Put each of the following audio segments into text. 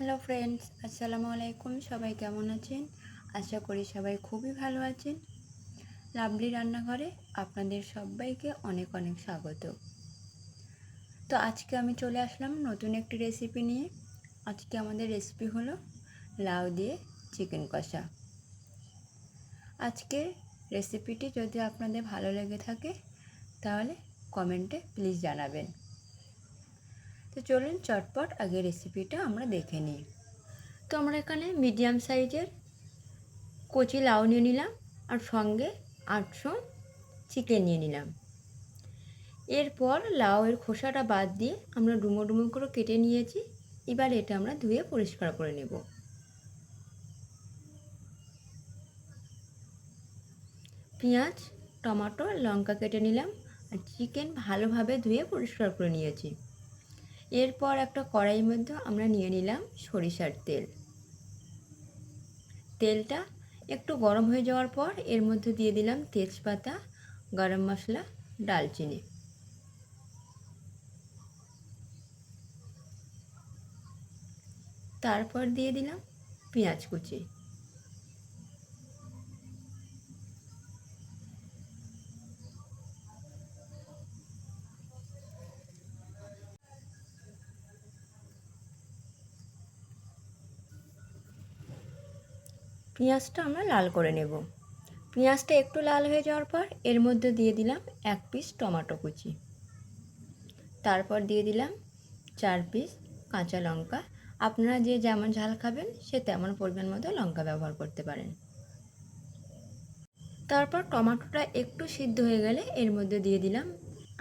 Hello friends, আসসালামু আলাইকুম। সবাই কেমন আছেন? আশা করি সবাই খুবই ভালো আছেন। লাভলি রান্নাঘরে আপনাদের সবাইকে অনেক অনেক স্বাগত। তো আজকে আমি চলে আসলাম নতুন একটি রেসিপি নিয়ে। আজকে আমাদের রেসিপি হলো লাউ দিয়ে চিকেন কষা। আজকে রেসিপিটি যদি আপনাদের ভালো লেগে থাকে, তাহলে কমেন্টে প্লিজ জানাবেন। তো চলুন চটপট আগে রেসিপিটা আমরা দেখে নিই। তো আমরা এখানে মিডিয়াম সাইজের কচি লাউ নিয়ে নিলাম আর সঙ্গে আটশো চিকেন নিয়ে নিলাম। এরপর লাউয়ের খোসাটা বাদ দিয়ে আমরা ডুমো ডুমো করে কেটে নিয়েছি। এবার এটা আমরা ধুয়ে পরিষ্কার করে নেব। পেঁয়াজ, টমেটো, লঙ্কা কেটে নিলাম আর চিকেন ভালোভাবে ধুয়ে পরিষ্কার করে নিয়েছি। এরপর একটা কড়াইয়ের মধ্যে আমরা নিয়ে নিলাম সরিষার তেল। তেলটা একটু গরম হয়ে যাওয়ার পর এর মধ্যে দিয়ে দিলাম তেজপাতা, গরম মশলা, ডালচিনি। তারপর দিয়ে দিলাম পেঁয়াজ কুচি। পেঁয়াজটা আমরা লাল করে নেব। পেঁয়াজটা একটু লাল হয়ে যাওয়ার পর এর মধ্যে দিয়ে দিলাম এক পিস টমেটো কুচি। তারপর দিয়ে দিলাম চার পিস কাঁচা লঙ্কা। আপনারা যে যেমন ঝাল খাবেন, সে তেমন পরিমাণ মতো লঙ্কা ব্যবহার করতে পারেন। তারপর টমেটোটা একটু সিদ্ধ হয়ে গেলে এর মধ্যে দিয়ে দিলাম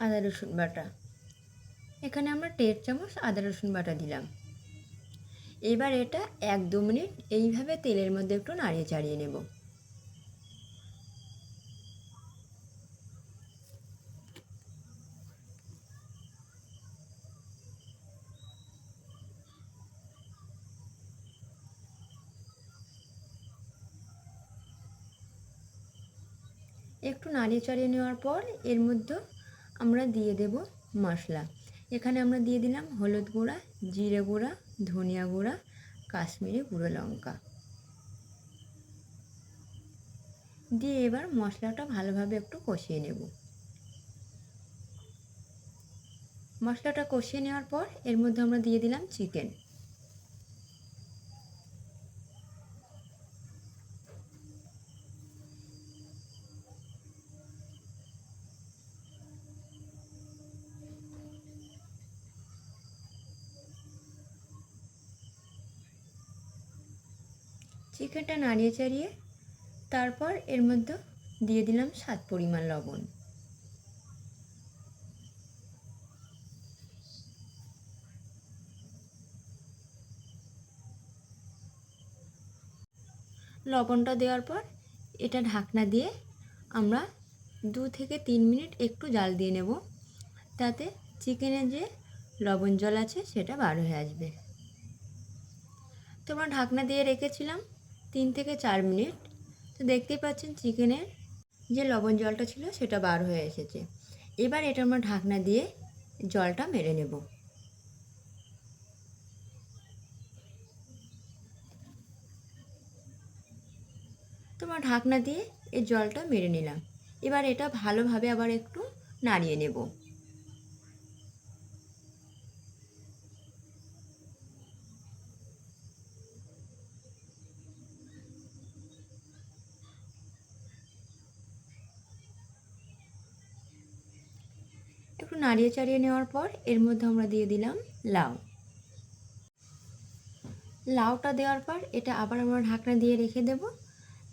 আদা রসুন বাটা। এখানে আমরা দেড় চামচ আদা রসুন বাটা দিলাম। এবার এটা এক দু মিনিট এইভাবে তেলের মধ্যে একটু নাড়িয়ে চাড়িয়ে নেব। একটু নাড়িয়ে চাড়িয়ে নেওয়ার পর এর মধ্যে আমরা দিয়ে দেব মশলা। এখানে আমরা দিয়ে দিলাম হলুদ গুঁড়া, জিরে গুঁড়া ধনিয়া গুঁড়া, কাশ্মীরি গুঁড়ো লঙ্কা। দিয়ে এবার মশলাটা ভালোভাবে একটু কষিয়ে নেব। মশলাটা কষিয়ে নেওয়ার পর এর মধ্যে আমরা দিয়ে দিলাম চিকেন। চিকেনটা নাড়িয়ে চাড়িয়ে তারপর এর মধ্যে দিয়ে দিলাম স্বাদ পরিমাণ লবণ। লবণটা দেওয়ার পর এটা ঢাকনা দিয়ে আমরা দু থেকে তিন মিনিট একটু জাল দিয়ে নেব। তাতে চিকেনের যে লবণ জল আছে সেটা বার হয়ে আসবে। তো আমরা ঢাকনা দিয়ে রেখেছিলাম। তিন থেকে চার মিনিট। তো দেখতেই পাচ্ছেন চিকেনের যে লবণ জলটা ছিল সেটা বার হয়ে এসেছে। এবার এটা আমরা ঢাকনা দিয়ে জলটা মেরে নেব। তোমার ঢাকনা দিয়ে এই জলটা মেরে নিলাম। এবার এটা ভালোভাবে আবার একটু নাড়িয়ে নেব। নাড়িয়ে চাড়িয়ে নেওয়ার পর এর মধ্যে আমরা দিয়ে দিলাম লাউ। লাউটা দেওয়ার পর এটা আবার আমরা ঢাকনা দিয়ে রেখে দেব,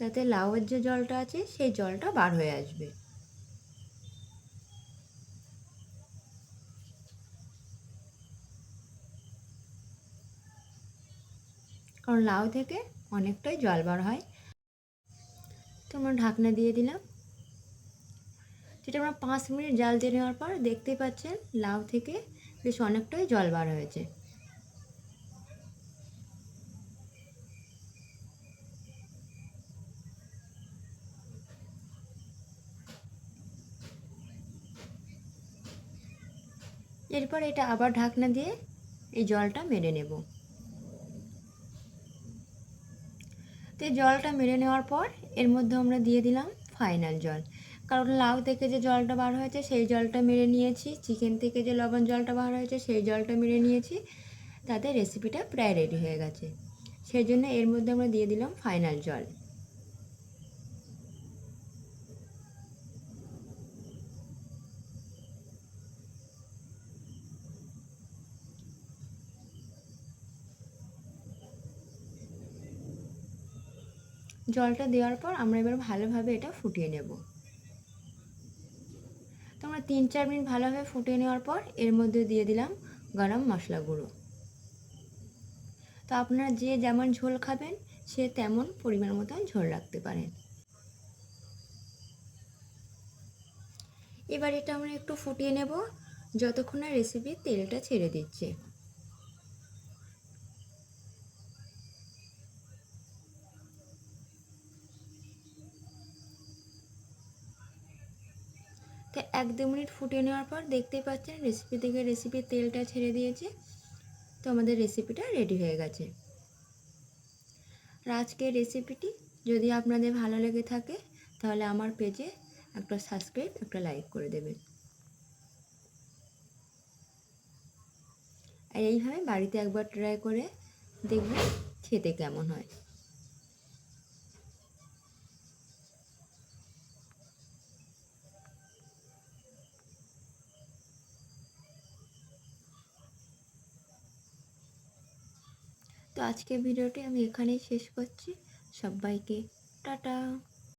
যাতে লাউয়ের যে জলটা আছে সেই জলটা বার হয়ে আসবে। কারণ লাউ থেকে অনেকটাই জল বার হয়। তো আমরা ঢাকনা দিয়ে দিলাম। যেটা আমরা পাঁচ মিনিট জাল দিয়ে নেওয়ার পর দেখতেই পাচ্ছেন লাউ থেকে বেশ অনেকটাই জল বার হয়েছে। এরপর এটা আবার ঢাকনা দিয়ে এই জলটা মেরে নেব। তো জলটা মেরে নেওয়ার পর এর মধ্যে আমরা দিয়ে দিলাম ফাইনাল জল। কারণ লাউ থেকে যে জলটা বার হয়েছে সেই জলটা মেরে নিয়েছি, চিকেন থেকে যে লবণ জলটা বার হয়েছে সেই জলটা মেরে নিয়েছি, তাতে রেসিপিটা প্রায় রেডি হয়ে গেছে। সেই জন্য এর মধ্যে আমরা দিয়ে দিলাম ফাইনাল জল। জলটা দেওয়ার পর আমরা এবার ভালোভাবে এটা ফুটিয়ে নেব। আমরা তিন চার মিনিট ভালোভাবে ফুটিয়ে নেওয়ার পর এর মধ্যে দিয়ে দিলাম গরম মশলা গুঁড়ো। তো আপনারা যে যেমন ঝোল খাবেন, সে তেমন পরিমাণ মতন ঝোল রাখতে পারেন। এবার এটা আমরা একটু ফুটিয়ে নেব, যতক্ষণ না রেসিপির তেলটা ছেড়ে দিচ্ছে। তো এক দু মিনিট ফুটিয়ে নেওয়ার পর দেখতেই পাচ্ছেন রেসিপি থেকে রেসিপির তেলটা ছেড়ে দিয়েছে। তো আমাদের রেসিপিটা রেডি হয়ে গেছে। আজকের রেসিপিটি যদি আপনাদের ভালো লেগে থাকে, তাহলে আমার পেজে একটা সাবস্ক্রাইব একটা লাইক করে দেবেন। আর এইভাবে বাড়িতে একবার ট্রাই করে দেখবেন খেতে কেমন হয়। তো আজকে ভিডিওটি আমি এখানেই শেষ করছি। সবাইকে টাটা।